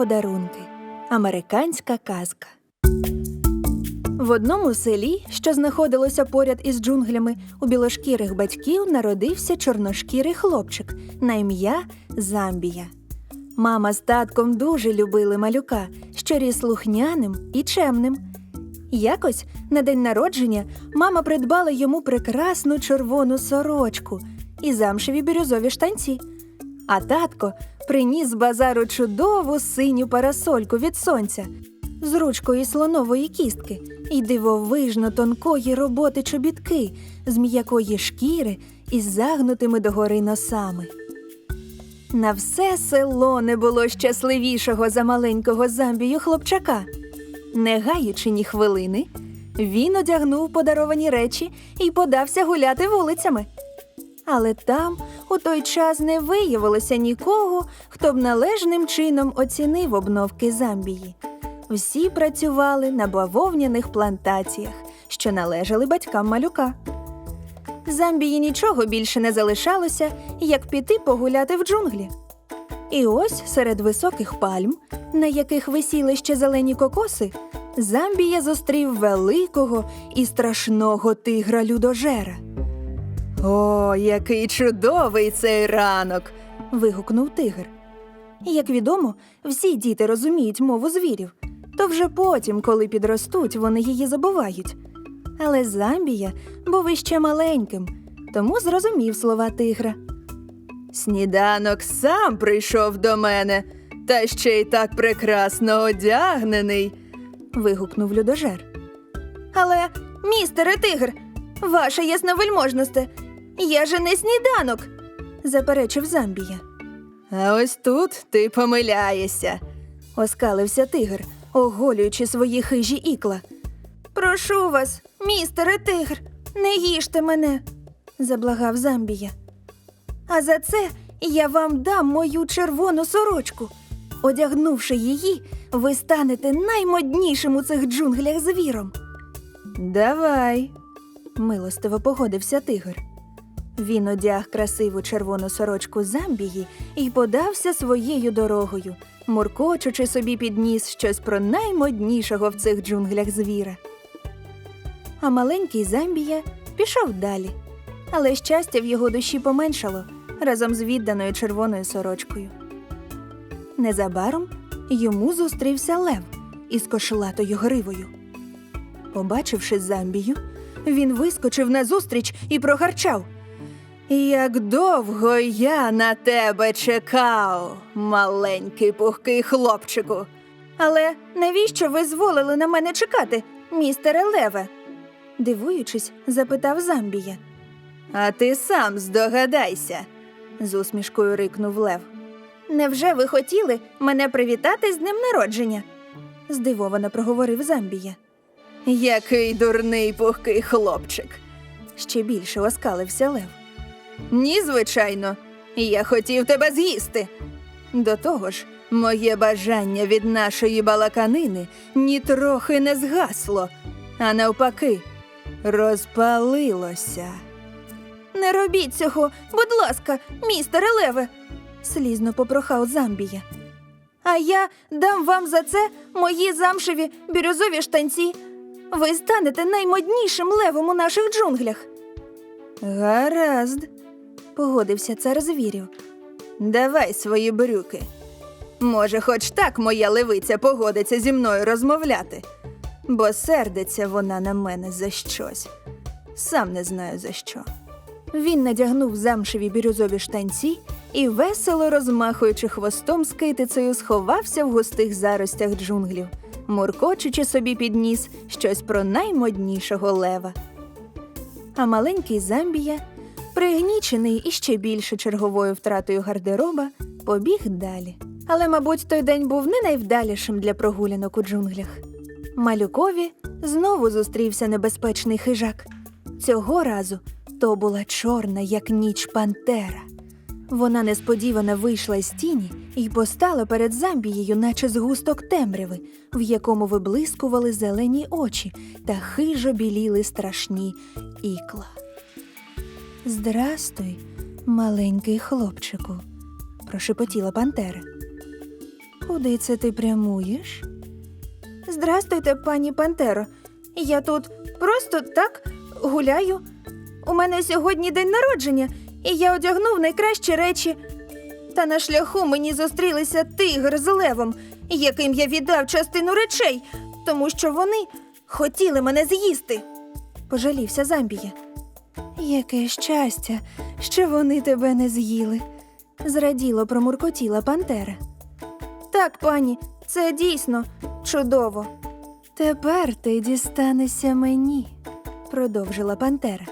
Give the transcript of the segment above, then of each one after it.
Подарунки. Американська казка. В одному селі, що знаходилося поряд із джунглями, у білошкірих батьків народився чорношкірий хлопчик на ім'я Замбія. Мама з татком дуже любили малюка, що ріс слухняним і чемним. Якось на день народження мама придбала йому прекрасну червону сорочку і замшеві бірюзові штанці. А татко приніс базару чудову синю парасольку від сонця з ручкою слонової кістки і дивовижно тонкої роботи чобітки з м'якої шкіри із загнутими догори носами. На все село не було щасливішого за маленького замбію хлопчака. Не гаючи ні хвилини, він одягнув подаровані речі і подався гуляти вулицями. Але там у той час не виявилося нікого, хто б належним чином оцінив обновки Замбії. Всі працювали на бавовняних плантаціях, що належали батькам малюка. Замбії нічого більше не залишалося, як піти погуляти в джунглі. І ось серед високих пальм, на яких висіли ще зелені кокоси, Замбія зустрів великого і страшного тигра людожера. О, який чудовий цей ранок. вигукнув тигр. Як відомо, всі діти розуміють мову звірів, то вже потім, коли підростуть, вони її забувають. Але Замбія був іще маленьким, тому зрозумів слова тигра. Сніданок сам прийшов до мене, та ще й так прекрасно одягнений. вигукнув людожер. Але, містере тигр, ваша ясновельможносте, я же не сніданок, заперечив Замбія. А ось тут ти помиляєшся, оскалився тигр, оголюючи свої хижі ікла. Прошу вас, містере тигр, не їжте мене, заблагав Замбія. А за це я вам дам мою червону сорочку. Одягнувши її, ви станете наймоднішим у цих джунглях звіром. Давай, милостиво погодився тигр. Він одяг красиву червону сорочку Замбії і подався своєю дорогою, муркочучи собі під ніс щось про наймоднішого в цих джунглях звіра. А маленький Замбія пішов далі, але щастя в його душі поменшало разом з відданою червоною сорочкою. Незабаром йому зустрівся лев із кошлатою гривою. Побачивши Замбію, він вискочив назустріч і прогарчав. Як довго я на тебе чекав, маленький пухкий хлопчику. Але навіщо ви зволили на мене чекати, містере Леве? дивуючись, запитав Замбія. А ти сам здогадайся, з усмішкою рикнув Лев. Невже ви хотіли мене привітати з днем народження? здивовано проговорив Замбія. Який дурний пухкий хлопчик. Ще більше оскалився Лев. Ні, звичайно, я хотів тебе з'їсти. До того ж, моє бажання від нашої балаканини нітрохи не згасло, а навпаки, розпалилося. Не робіть цього, будь ласка, містере Леве, слізно попрохав Замбія. А я дам вам за це мої замшеві бірюзові штанці. Ви станете наймоднішим левом у наших джунглях. Гаразд, погодився цар звірів. Давай свої брюки. Може, хоч так моя левиця погодиться зі мною розмовляти, бо сердиться вона на мене за щось. Сам не знаю за що. Він надягнув замшеві бірюзові штанці і, весело розмахуючи хвостом з китицею, сховався в густих заростях джунглів, муркочучи собі під ніс щось про наймоднішого лева. А маленький Замбія, пригнічений іще більше черговою втратою гардероба, побіг далі. Але, мабуть, той день був не найвдалішим для прогулянок у джунглях. Малюкові знову зустрівся небезпечний хижак. Цього разу то була чорна, як ніч пантера. Вона несподівано вийшла із тіні і постала перед Замбією, наче згусток темряви, в якому виблискували зелені очі та хижо біліли страшні ікла. Здрастуй, маленький хлопчику, прошепотіла пантера. Куди це ти прямуєш? Здрастуйте, пані Пантеро. Я тут просто так гуляю. У мене сьогодні день народження, і я одягнув найкращі речі. Та на шляху мені зустрілися тигр з левом, яким я віддав частину речей, тому що вони хотіли мене з'їсти. Пожалівся Замбія. Яке щастя, що вони тебе не з'їли. Зраділо промуркотіла Пантера. Так, пані, це дійсно чудово. Тепер ти дістанешся мені, продовжила Пантера.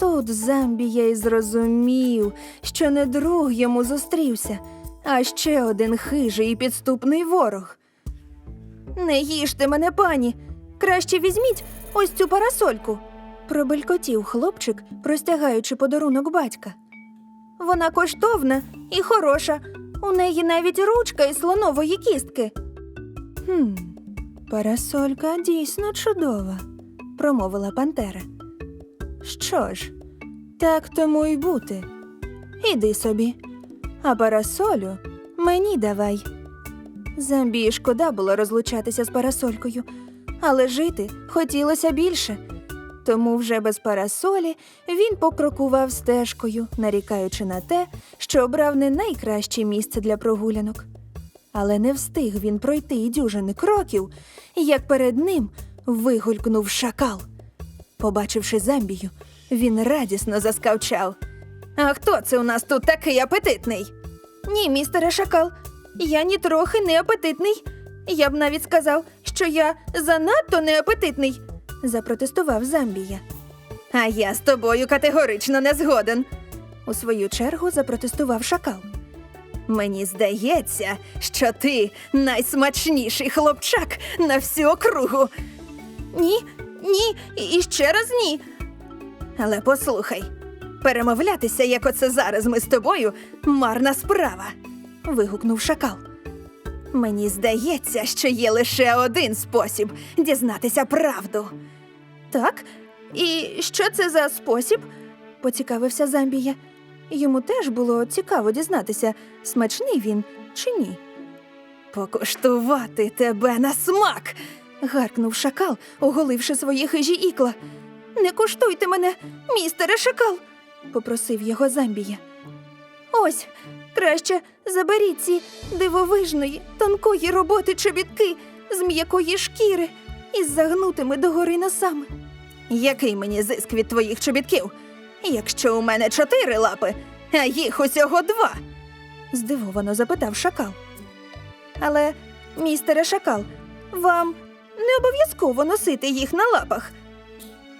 Тут Замбія й зрозумів, що не друг йому зустрівся, а ще один хижий і підступний ворог. Не їжте мене, пані. Краще візьміть ось цю парасольку, пробелькотів хлопчик, простягаючи подарунок батька. Вона коштовна і хороша. У неї навіть ручка із слонової кістки. Хм, парасолька дійсно чудова, промовила Пантера. Що ж, так тому й бути. Іди собі, а парасолю мені давай. Замбії шкода було розлучатися з парасолькою, але жити хотілося більше. Тому вже без парасолі він покрокував стежкою, нарікаючи на те, що обрав не найкраще місце для прогулянок. Але не встиг він пройти й дюжини кроків, як перед ним вигулькнув шакал. Побачивши замбію, він радісно заскавчав. А хто це у нас тут такий апетитний? Ні, містере шакал, я нітрохи не апетитний. Я б навіть сказав, що я занадто неапетитний, запротестував Замбія. А я з тобою категорично не згоден. У свою чергу запротестував шакал. Мені здається, що ти найсмачніший хлопчак на всю округу. Ні, ні, і ще раз ні. Але послухай, перемовлятися, як оце зараз ми з тобою, марна справа. вигукнув шакал. Мені здається, що є лише один спосіб дізнатися правду. Так, і що це за спосіб? поцікавився Замбія. Йому теж було цікаво дізнатися, смачний він чи ні. Покуштувати тебе на смак. гаркнув шакал, оголивши свої хижі ікла. Не куштуйте мене, містере шакал, попросив його Замбія. Ось, краще заберіть ці дивовижної, тонкої роботи чобітки з м'якої шкіри із загнутими догори носами. Який мені зиск від твоїх чобітків, якщо у мене чотири лапи, а їх усього два? здивовано запитав шакал. Але, містере шакал, вам не обов'язково носити їх на лапах,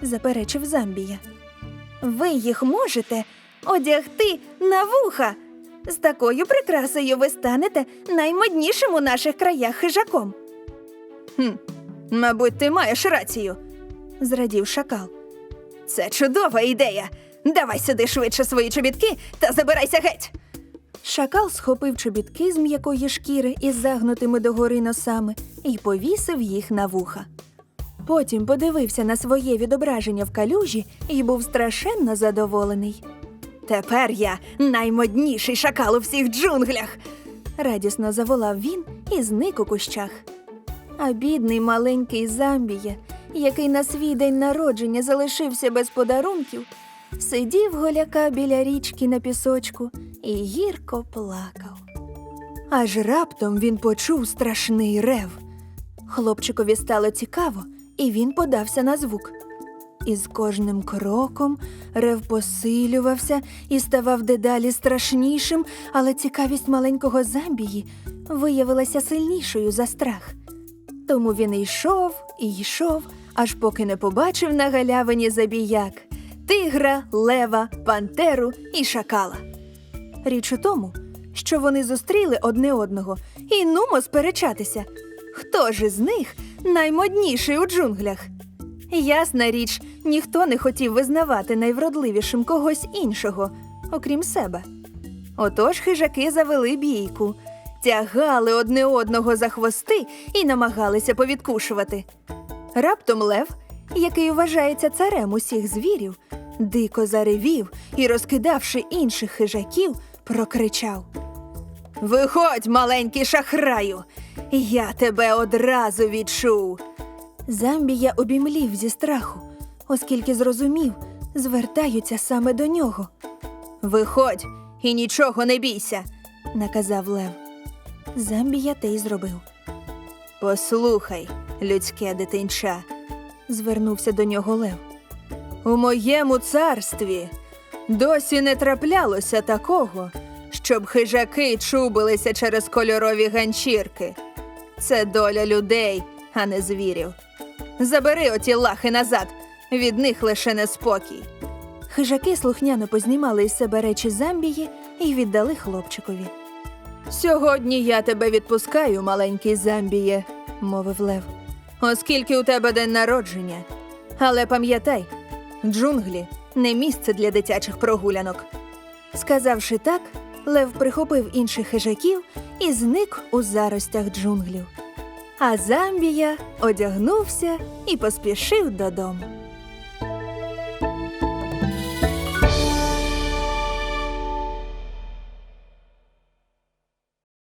заперечив Замбія. Ви їх можете одягти на вуха. З такою прикрасою ви станете наймоднішим у наших краях хижаком. Хм, мабуть, ти маєш рацію, зрадів шакал. Це чудова ідея. Давай сюди швидше свої чобітки та забирайся геть. Шакал схопив чобітки з м'якої шкіри із загнутими догори носами і повісив їх на вуха. Потім подивився на своє відображення в калюжі і був страшенно задоволений. Тепер я наймодніший шакал у всіх джунглях. радісно заволав він і зник у кущах. А бідний маленький Замбія, який на свій день народження залишився без подарунків, сидів голяка біля річки на пісочку і гірко плакав. Аж раптом він почув страшний рев. Хлопчикові стало цікаво, і він подався на звук. І з кожним кроком рев посилювався і ставав дедалі страшнішим, але цікавість маленького замбії виявилася сильнішою за страх. Тому він йшов і йшов, аж поки не побачив на галявині забіяк тигра, лева, пантеру і шакала. Річ у тому, що вони зустріли одне одного і нумо сперечатися, хто ж із них наймодніший у джунглях. Ясна річ, ніхто не хотів визнавати найвродливішим когось іншого, окрім себе. Отож хижаки завели бійку, тягали одне одного за хвости і намагалися повідкушувати. Раптом лев, який вважається царем усіх звірів, дико заревів і, розкидавши інших хижаків, прокричав. Виходь, маленький шахраю, я тебе одразу відчув. Замбія обімлів зі страху, оскільки зрозумів, звертаються саме до нього. Виходь і нічого не бійся, наказав Лев. Замбія те й зробив. Послухай, людське дитинча, звернувся до нього Лев. У моєму царстві досі не траплялося такого, щоб хижаки чубилися через кольорові ганчірки. Це доля людей, а не звірів. Забери оті лахи назад, від них лише неспокій. Хижаки слухняно познімали із себе речі замбії і віддали хлопчикові. Сьогодні я тебе відпускаю, маленький замбіє, мовив Лев, оскільки у тебе день народження. Але пам'ятай, джунглі не місце для дитячих прогулянок. Сказавши так, Лев прихопив інших хижаків і зник у заростях джунглів. А замбія одягнувся і поспішив додому.